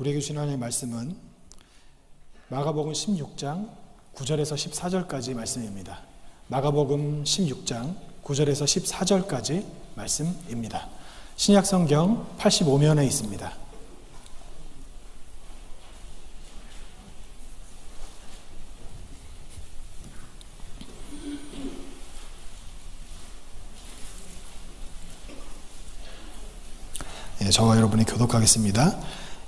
우리에게 주신 하나님의 말씀은 마가복음 16장 9절에서 14절까지 말씀입니다. 마가복음 16장 9절에서 14절까지 말씀입니다. 신약 성경 85면에 있습니다. 예, 저와 여러분이 교독하겠습니다.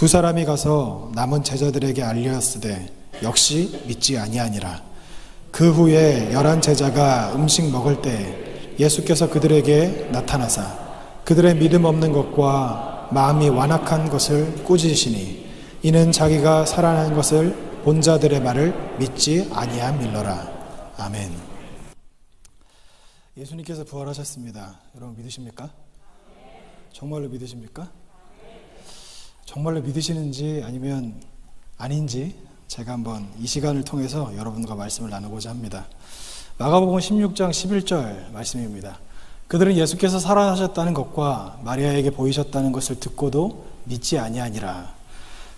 두 사람이 가서 남은 제자들에게 알렸으되 역시 믿지 아니하니라. 그 후에 열한 제자가 음식 먹을 때 예수께서 그들에게 나타나사 그들의 믿음 없는 것과 마음이 완악한 것을 꾸짖으시니 이는 자기가 살아난 것을 본 자들의 말을 믿지 아니함일러라. 아멘. 예수님께서 부활하셨습니다. 여러분 믿으십니까? 정말로 믿으십니까? 정말로 믿으시는지 아니면 아닌지 제가 한번 이 시간을 통해서 여러분과 말씀을 나누고자 합니다. 마가복음 16장 11절 말씀입니다. 그들은 예수께서 살아나셨다는 것과 마리아에게 보이셨다는 것을 듣고도 믿지 아니하니라.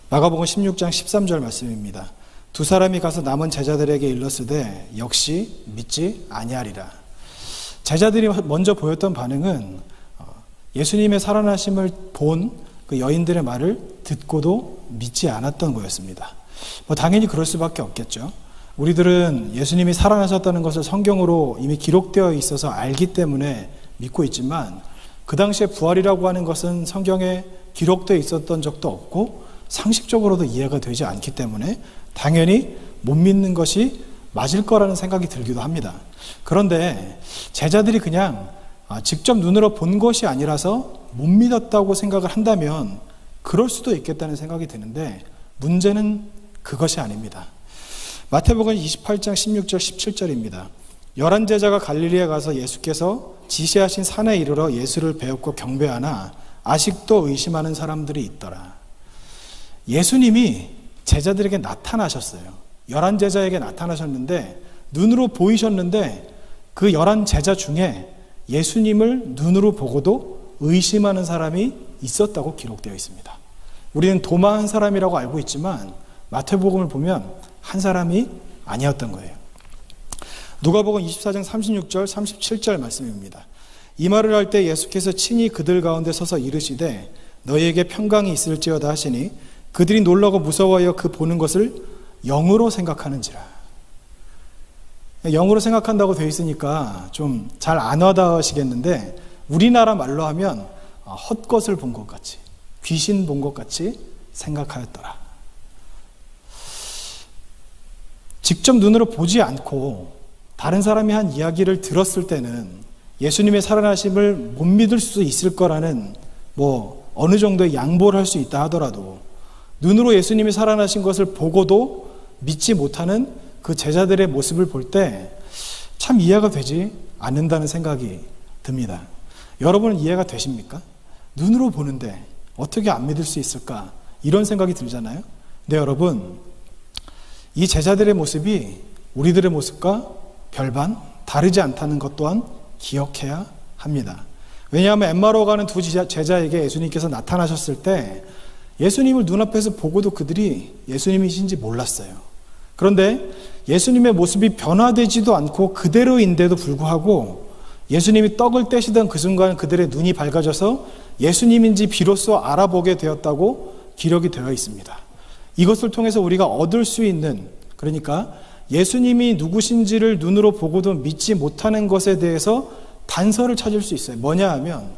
마가복음 16장 13절 말씀입니다. 두 사람이 가서 남은 제자들에게 일렀으되 역시 믿지 아니하리라. 제자들이 먼저 보였던 반응은 예수님의 살아나심을 본 그 여인들의 말을 듣고도 믿지 않았던 거였습니다. 뭐 당연히 그럴 수밖에 없겠죠. 우리들은 예수님이 살아나셨다는 것을 성경으로 이미 기록되어 있어서 알기 때문에 믿고 있지만 그 당시에 부활이라고 하는 것은 성경에 기록되어 있었던 적도 없고 상식적으로도 이해가 되지 않기 때문에 당연히 못 믿는 것이 맞을 거라는 생각이 들기도 합니다. 그런데 제자들이 그냥 직접 눈으로 본 것이 아니라서 못 믿었다고 생각을 한다면 그럴 수도 있겠다는 생각이 드는데 문제는 그것이 아닙니다. 마태복음 28장 16절 17절입니다. 열한 제자가 갈릴리에 가서 예수께서 지시하신 산에 이르러 예수를 배웠고 경배하나 아직도 의심하는 사람들이 있더라. 예수님이 제자들에게 나타나셨어요. 열한 제자에게 나타나셨는데 눈으로 보이셨는데 그 열한 제자 중에 예수님을 눈으로 보고도 의심하는 사람이 있었다고 기록되어 있습니다. 우리는 도마 한 사람이라고 알고 있지만 마태복음을 보면 한 사람이 아니었던 거예요. 누가복음 24장 36절 37절 말씀입니다. 이 말을 할 때 예수께서 친히 그들 가운데 서서 이르시되 너희에게 평강이 있을지어다 하시니 그들이 놀라고 무서워하여 그 보는 것을 영으로 생각하는지라. 영으로 생각한다고 되어 있으니까 좀 잘 안 와닿으시겠는데 우리나라 말로 하면 헛것을 본 것 같이 귀신 본 것 같이 생각하였더라. 직접 눈으로 보지 않고 다른 사람이 한 이야기를 들었을 때는 예수님의 살아나심을 못 믿을 수 있을 거라는 뭐 어느 정도의 양보를 할 수 있다 하더라도 눈으로 예수님이 살아나신 것을 보고도 믿지 못하는 그 제자들의 모습을 볼 때 참 이해가 되지 않는다는 생각이 듭니다. 여러분은 이해가 되십니까? 눈으로 보는데 어떻게 안 믿을 수 있을까? 이런 생각이 들잖아요. 근데 여러분, 이 제자들의 모습이 우리들의 모습과 별반 다르지 않다는 것 또한 기억해야 합니다. 왜냐하면 엠마로 가는 두 제자에게 예수님께서 나타나셨을 때 예수님을 눈앞에서 보고도 그들이 예수님이신지 몰랐어요. 그런데 예수님의 모습이 변화되지도 않고 그대로인데도 불구하고 예수님이 떡을 떼시던 그 순간 그들의 눈이 밝아져서 예수님인지 비로소 알아보게 되었다고 기록이 되어 있습니다. 이것을 통해서 우리가 얻을 수 있는 그러니까 예수님이 누구신지를 눈으로 보고도 믿지 못하는 것에 대해서 단서를 찾을 수 있어요. 뭐냐 하면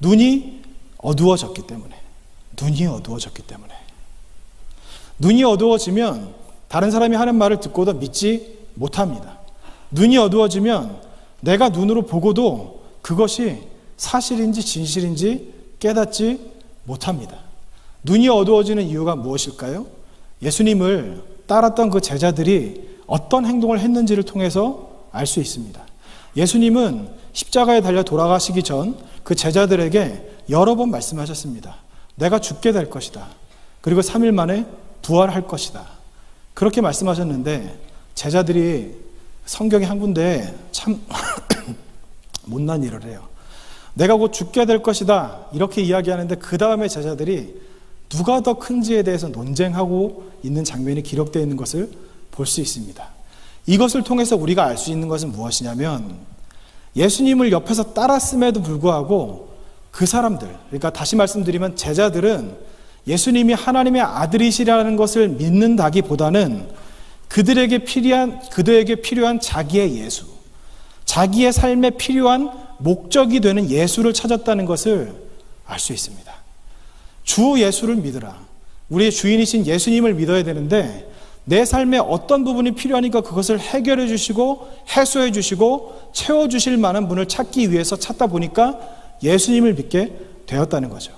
눈이 어두워졌기 때문에 눈이 어두워졌기 때문에 눈이 어두워지면 다른 사람이 하는 말을 듣고도 믿지 못합니다. 눈이 어두워지면 내가 눈으로 보고도 그것이 사실인지 진실인지 깨닫지 못합니다. 눈이 어두워지는 이유가 무엇일까요? 예수님을 따랐던 그 제자들이 어떤 행동을 했는지를 통해서 알 수 있습니다. 예수님은 십자가에 달려 돌아가시기 전 그 제자들에게 여러 번 말씀하셨습니다. 내가 죽게 될 것이다. 그리고 3일 만에 부활할 것이다. 그렇게 말씀하셨는데 제자들이 성경에 한 군데 참 못난 일을 해요. 내가 곧 죽게 될 것이다. 이렇게 이야기하는데 그 다음에 제자들이 누가 더 큰지에 대해서 논쟁하고 있는 장면이 기록되어 있는 것을 볼 수 있습니다. 이것을 통해서 우리가 알 수 있는 것은 무엇이냐면 예수님을 옆에서 따랐음에도 불구하고 그 사람들, 그러니까 다시 말씀드리면 제자들은 예수님이 하나님의 아들이시라는 것을 믿는다기보다는 그들에게 필요한, 그들에게 필요한 자기의 예수, 자기의 삶에 필요한 목적이 되는 예수를 찾았다는 것을 알 수 있습니다. 주 예수를 믿으라. 우리의 주인이신 예수님을 믿어야 되는데 내 삶에 어떤 부분이 필요하니까 그것을 해결해 주시고 해소해 주시고 채워 주실 만한 분을 찾기 위해서 찾다 보니까 예수님을 믿게 되었다는 거죠.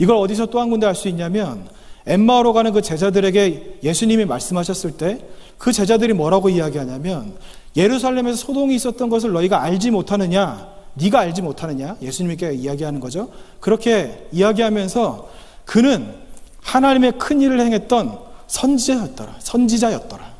이걸 어디서 또 한 군데 알 수 있냐면 엠마오로 가는 그 제자들에게 예수님이 말씀하셨을 때 그 제자들이 뭐라고 이야기하냐면 예루살렘에서 소동이 있었던 것을 너희가 알지 못하느냐? 네가 알지 못하느냐? 예수님께 이야기하는 거죠. 그렇게 이야기하면서 그는 하나님의 큰 일을 행했던 선지자였더라. 선지자였더라.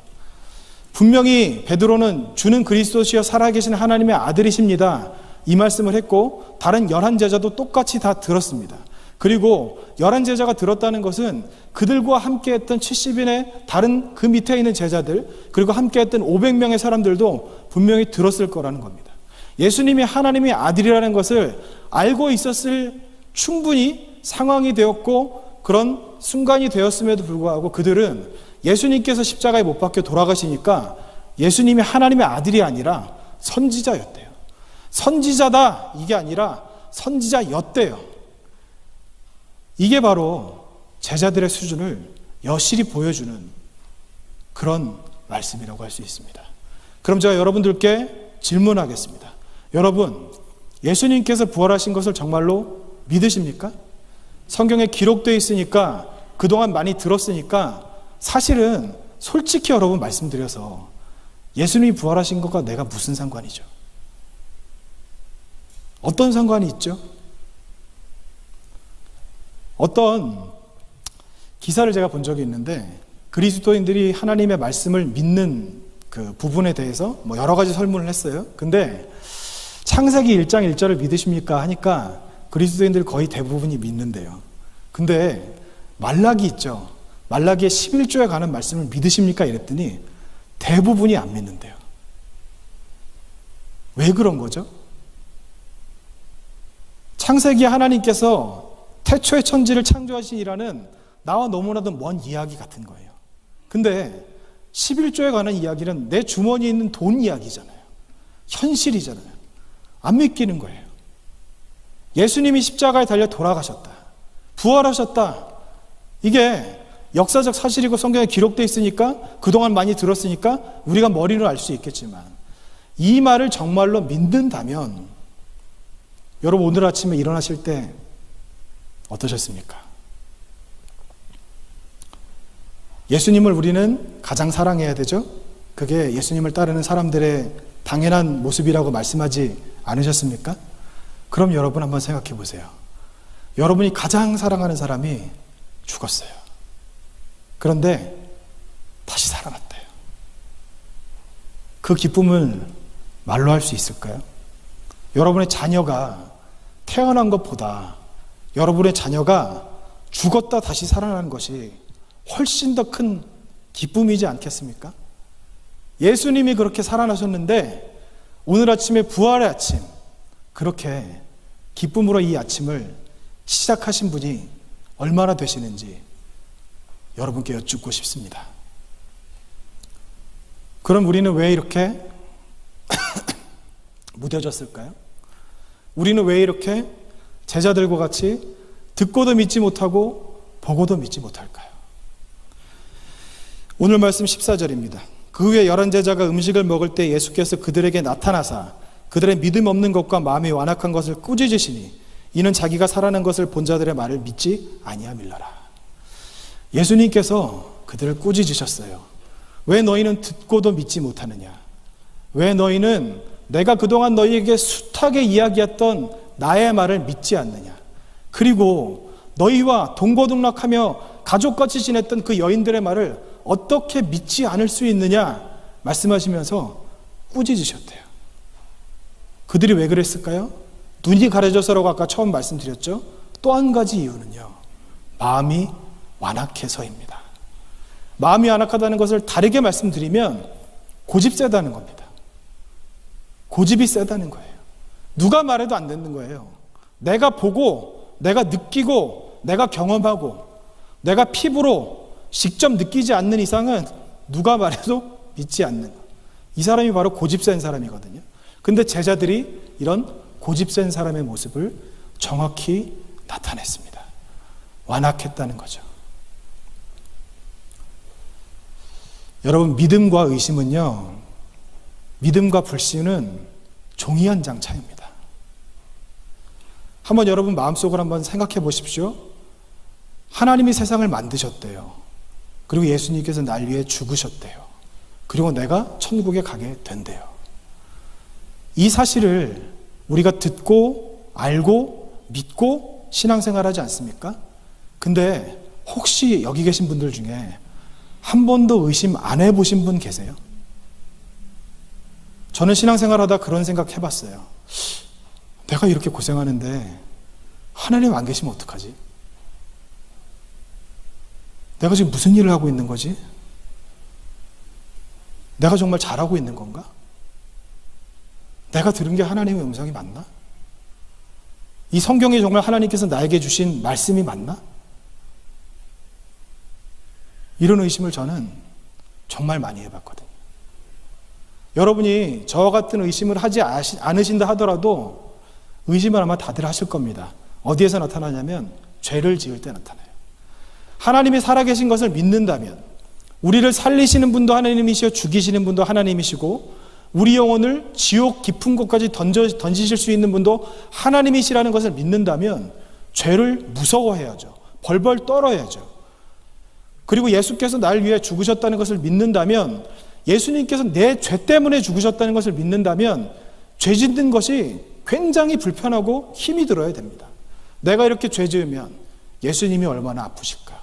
분명히 베드로는 주는 그리스도시여 살아계신 하나님의 아들이십니다. 이 말씀을 했고 다른 열한 제자도 똑같이 다 들었습니다. 그리고 열한 제자가 들었다는 것은 그들과 함께 했던 70인의 다른 그 밑에 있는 제자들 그리고 함께 했던 500명의 사람들도 분명히 들었을 거라는 겁니다. 예수님이 하나님의 아들이라는 것을 알고 있었을 충분히 상황이 되었고 그런 순간이 되었음에도 불구하고 그들은 예수님께서 십자가에 못 박혀 돌아가시니까 예수님이 하나님의 아들이 아니라 선지자였대요. 선지자다 이게 아니라 선지자였대요. 이게 바로 제자들의 수준을 여실히 보여주는 그런 말씀이라고 할 수 있습니다. 그럼 제가 여러분들께 질문하겠습니다. 여러분, 예수님께서 부활하신 것을 정말로 믿으십니까? 성경에 기록되어 있으니까 그동안 많이 들었으니까 사실은 솔직히 여러분 말씀드려서 예수님이 부활하신 것과 내가 무슨 상관이죠? 어떤 상관이 있죠? 어떤 기사를 제가 본 적이 있는데 그리스도인들이 하나님의 말씀을 믿는 그 부분에 대해서 뭐 여러 가지 설문을 했어요. 근데 창세기 1장 1절을 믿으십니까? 하니까 그리스도인들 거의 대부분이 믿는데요. 근데 말라기 있죠. 말라기의 11조에 관한 말씀을 믿으십니까? 이랬더니 대부분이 안 믿는데요. 왜 그런 거죠? 창세기 하나님께서 태초의 천지를 창조하시니라는 나와 너무나도 먼 이야기 같은 거예요. 근데 11조에 관한 이야기는 내 주머니에 있는 돈 이야기잖아요. 현실이잖아요. 안 믿기는 거예요. 예수님이 십자가에 달려 돌아가셨다. 부활하셨다. 이게 역사적 사실이고 성경에 기록되어 있으니까 그동안 많이 들었으니까 우리가 머리로 알 수 있겠지만 이 말을 정말로 믿는다면 여러분 오늘 아침에 일어나실 때 어떠셨습니까? 예수님을 우리는 가장 사랑해야 되죠? 그게 예수님을 따르는 사람들의 당연한 모습이라고 말씀하지 않으셨습니까? 그럼 여러분 한번 생각해 보세요. 여러분이 가장 사랑하는 사람이 죽었어요. 그런데 다시 살아났대요. 그 기쁨을 말로 할 수 있을까요? 여러분의 자녀가 태어난 것보다 여러분의 자녀가 죽었다 다시 살아나는 것이 훨씬 더 큰 기쁨이지 않겠습니까? 예수님이 그렇게 살아나셨는데 오늘 아침에 부활의 아침 그렇게 기쁨으로 이 아침을 시작하신 분이 얼마나 되시는지 여러분께 여쭙고 싶습니다. 그럼 우리는 왜 이렇게 무뎌졌을까요? 우리는 왜 이렇게 제자들과 같이 듣고도 믿지 못하고 보고도 믿지 못할까요? 오늘 말씀 14절입니다. 그 후에 열한 제자가 음식을 먹을 때 예수께서 그들에게 나타나사 그들의 믿음 없는 것과 마음이 완악한 것을 꾸짖으시니 이는 자기가 살아난 것을 본 자들의 말을 믿지 아니함일러라. 예수님께서 그들을 꾸짖으셨어요. 왜 너희는 듣고도 믿지 못하느냐? 왜 너희는 내가 그동안 너희에게 숱하게 이야기했던 나의 말을 믿지 않느냐? 그리고 너희와 동고동락하며 가족같이 지냈던 그 여인들의 말을 어떻게 믿지 않을 수 있느냐? 말씀하시면서 꾸짖으셨대요. 그들이 왜 그랬을까요? 눈이 가려져서라고 아까 처음 말씀드렸죠? 또 한 가지 이유는요. 마음이 완악해서입니다. 마음이 완악하다는 것을 다르게 말씀드리면 고집 세다는 겁니다. 고집이 세다는 거예요. 누가 말해도 안 되는 거예요. 내가 보고, 내가 느끼고, 내가 경험하고, 내가 피부로 직접 느끼지 않는 이상은 누가 말해도 믿지 않는 거. 이 사람이 바로 고집 센 사람이거든요. 근데 제자들이 이런 고집 센 사람의 모습을 정확히 나타냈습니다. 완악했다는 거죠. 여러분, 믿음과 의심은요, 믿음과 불신은 종이 한 장 차이입니다. 한번 여러분 마음속으로 한번 생각해 보십시오. 하나님이 세상을 만드셨대요. 그리고 예수님께서 날 위해 죽으셨대요. 그리고 내가 천국에 가게 된대요. 이 사실을 우리가 듣고 알고 믿고 신앙생활 하지 않습니까? 근데 혹시 여기 계신 분들 중에 한 번도 의심 안 해보신 분 계세요? 저는 신앙생활 하다 그런 생각 해봤어요. 내가 이렇게 고생하는데 하나님 안 계시면 어떡하지? 내가 지금 무슨 일을 하고 있는 거지? 내가 정말 잘하고 있는 건가? 내가 들은 게 하나님의 음성이 맞나? 이 성경이 정말 하나님께서 나에게 주신 말씀이 맞나? 이런 의심을 저는 정말 많이 해봤거든요. 여러분이 저와 같은 의심을 하지 않으신다 하더라도 의심을 아마 다들 하실 겁니다. 어디에서 나타나냐면 죄를 지을 때 나타나요. 하나님이 살아계신 것을 믿는다면 우리를 살리시는 분도 하나님이시요 죽이시는 분도 하나님이시고 우리 영혼을 지옥 깊은 곳까지 던져, 던지실 수 있는 분도 하나님이시라는 것을 믿는다면 죄를 무서워해야죠. 벌벌 떨어야죠. 그리고 예수께서 날 위해 죽으셨다는 것을 믿는다면 예수님께서 내 죄 때문에 죽으셨다는 것을 믿는다면 죄 짓는 것이 굉장히 불편하고 힘이 들어야 됩니다. 내가 이렇게 죄 지으면 예수님이 얼마나 아프실까?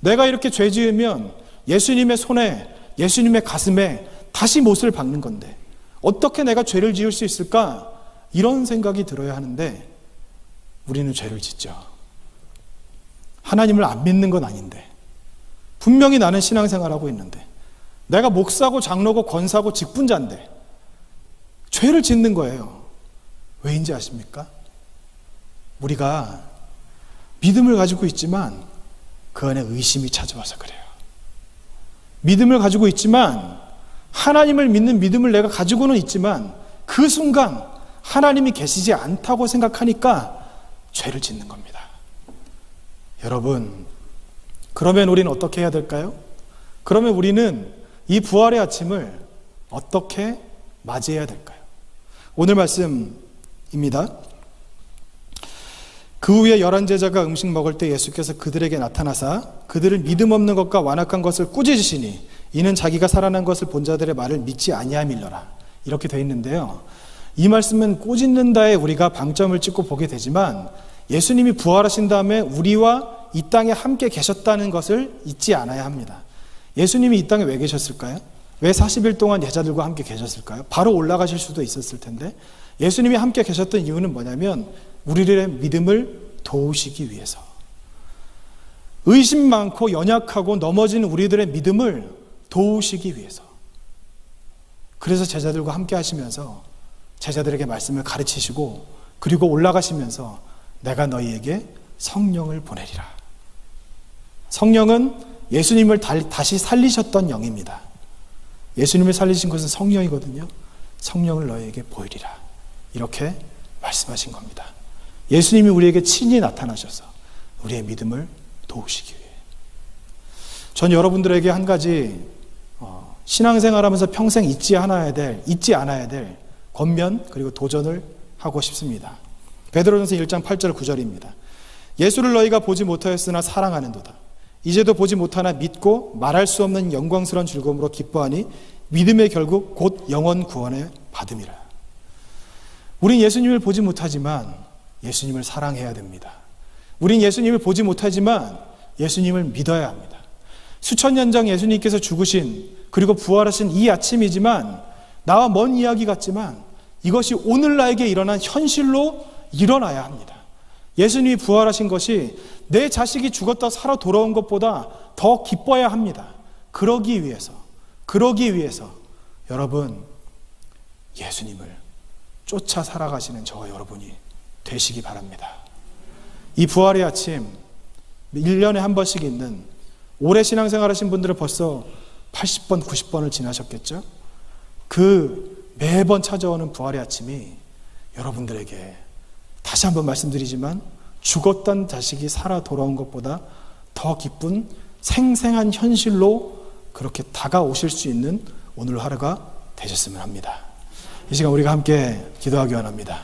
내가 이렇게 죄 지으면 예수님의 손에, 예수님의 가슴에 다시 못을 박는 건데 어떻게 내가 죄를 지을 수 있을까? 이런 생각이 들어야 하는데 우리는 죄를 짓죠. 하나님을 안 믿는 건 아닌데 분명히 나는 신앙생활하고 있는데 내가 목사고 장로고 권사고 직분자인데 죄를 짓는 거예요. 왜인지 아십니까? 우리가 믿음을 가지고 있지만 그 안에 의심이 찾아와서 그래요. 믿음을 가지고 있지만 하나님을 믿는 믿음을 내가 가지고는 있지만 그 순간 하나님이 계시지 않다고 생각하니까 죄를 짓는 겁니다. 여러분, 그러면 우리는 어떻게 해야 될까요? 그러면 우리는 이 부활의 아침을 어떻게 맞이해야 될까요? 오늘 말씀 입니다. 그 후에 열한 제자가 음식 먹을 때 예수께서 그들에게 나타나사 그들을 믿음 없는 것과 완악한 것을 꾸짖으시니 이는 자기가 살아난 것을 본 자들의 말을 믿지 아니함일러라 이렇게 돼 있는데요. 이 말씀은 꾸짖는다에 우리가 방점을 찍고 보게 되지만 예수님이 부활하신 다음에 우리와 이 땅에 함께 계셨다는 것을 잊지 않아야 합니다. 예수님이 이 땅에 왜 계셨을까요? 왜 40일 동안 예자들과 함께 계셨을까요? 바로 올라가실 수도 있었을 텐데 예수님이 함께 계셨던 이유는 뭐냐면 우리들의 믿음을 도우시기 위해서 의심 많고 연약하고 넘어지는 우리들의 믿음을 도우시기 위해서 그래서 제자들과 함께 하시면서 제자들에게 말씀을 가르치시고 그리고 올라가시면서 내가 너희에게 성령을 보내리라. 성령은 예수님을 다시 살리셨던 영입니다. 예수님을 살리신 것은 성령이거든요. 성령을 너희에게 보이리라. 이렇게 말씀하신 겁니다. 예수님이 우리에게 친히 나타나셔서 우리의 믿음을 도우시기 위해. 전 여러분들에게 한 가지 어, 신앙생활하면서 평생 잊지 않아야 될, 잊지 않아야 될 권면 그리고 도전을 하고 싶습니다. 베드로전서 1장 8절 9절입니다. 예수를 너희가 보지 못하였으나 사랑하는도다. 이제도 보지 못하나 믿고 말할 수 없는 영광스러운 즐거움으로 기뻐하니 믿음의 결국 곧 영원 구원의 받음이라. 우린 예수님을 보지 못하지만 예수님을 사랑해야 됩니다. 우린 예수님을 보지 못하지만 예수님을 믿어야 합니다. 수천 년 전 예수님께서 죽으신 그리고 부활하신 이 아침이지만 나와 먼 이야기 같지만 이것이 오늘 나에게 일어난 현실로 일어나야 합니다. 예수님이 부활하신 것이 내 자식이 죽었다 살아 돌아온 것보다 더 기뻐야 합니다. 그러기 위해서, 그러기 위해서 여러분 예수님을 쫓아 살아가시는 저와 여러분이 되시기 바랍니다. 이 부활의 아침 1년에 한 번씩 있는 오래 신앙생활 하신 분들은 벌써 80번, 90번을 지나셨겠죠? 그 매번 찾아오는 부활의 아침이 여러분들에게 다시 한번 말씀드리지만 죽었던 자식이 살아 돌아온 것보다 더 기쁜 생생한 현실로 그렇게 다가오실 수 있는 오늘 하루가 되셨으면 합니다. 이 시간 우리가 함께 기도하기 원합니다.